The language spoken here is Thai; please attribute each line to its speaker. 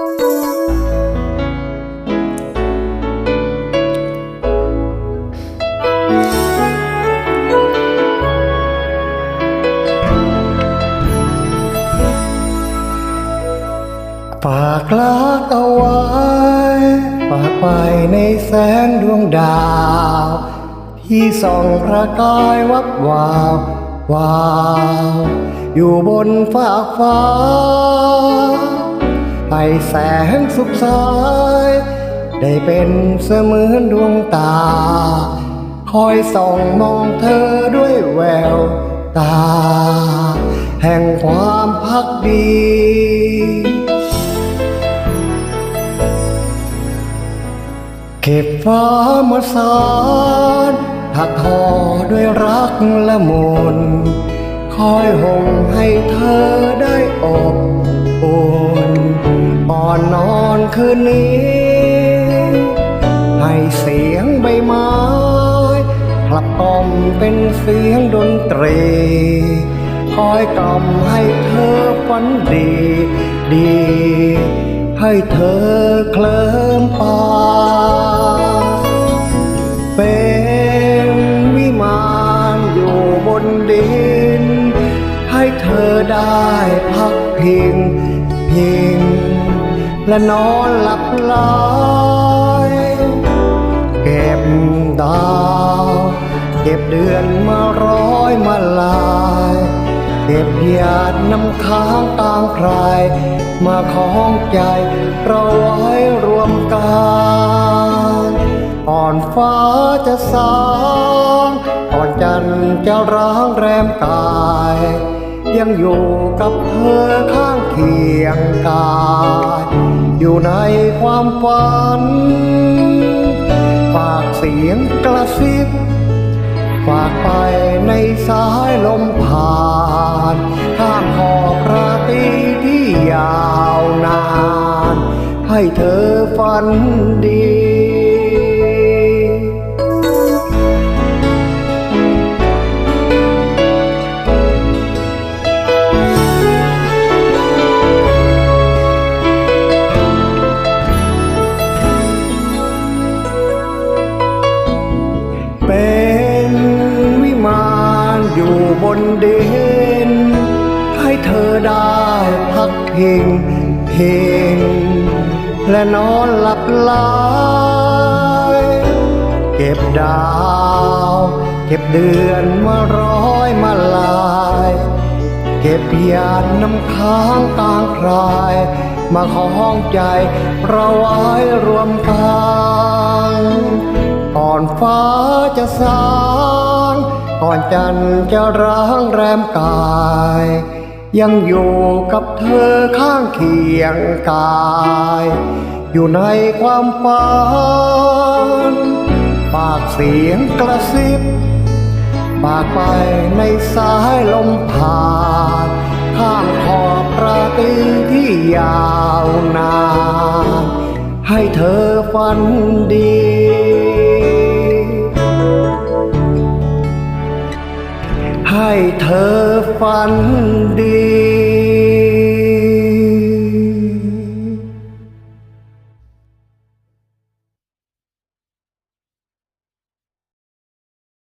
Speaker 1: ฝากรักเอาไว้ฝากไปในแสงดวงดาว ที่ส่องประกายวับวาววาว อยู่บนฟ้าฟ้า แสงสุขสาย ได้เป็นเสมือนดวงตา คอยส่องมองเธอด้วยแววตา แห่งความพักดีเก็บฟ้ามาสารถักทอด้วยรักละมุนคอยห่มให้เธอได้อบ คืนนี้ ให้เสียงใบไม้กลับกล่อมเป็นเสียงดนตรี คอยกล่อมให้เธอฝันดี ดี ให้เธอเคลิ้มไปเป็นวิมานอยู่บนดิน ให้เธอได้พักพิง พิง และนอนหลับไหลเก็บดาวเก็บเดือนมาร้อยมาลายเก็บหยาดน้ำค้างตามใคร มาของใจเราไว้รวมกันอ่อนฟ้าจะสางอ่อนจันทร์จะร้างแรมกาย ยังอยู่กับเธอข้างเคียงกายอยู่ในความฝัน ฝากเสียงกระซิบ ฝากไปในสายลมผ่านข้ามขอบราตรีที่ยาวนาน ให้เธอฝันดี อยู่บนดิน ให้เธอได้พักพิงเพงและนอนหลับไหลเก็บดาว เก็บเดือนมาร้อยมาลาย เก็บหยาดน้ำค้างกลางคลาย มาของใจเราไว้รวมกันก่อนฟ้าจะสาง ก่อนจันจะร้างแรมกาย ยังอยู่กับเธอข้างเคียงกาย อยู่ในความฝันปากเสียงกระซิบปากไปในสายลมผ่านข้ามขอบราตรีที่ยาวนานให้เธอฝันดี ให้เธอฝันดี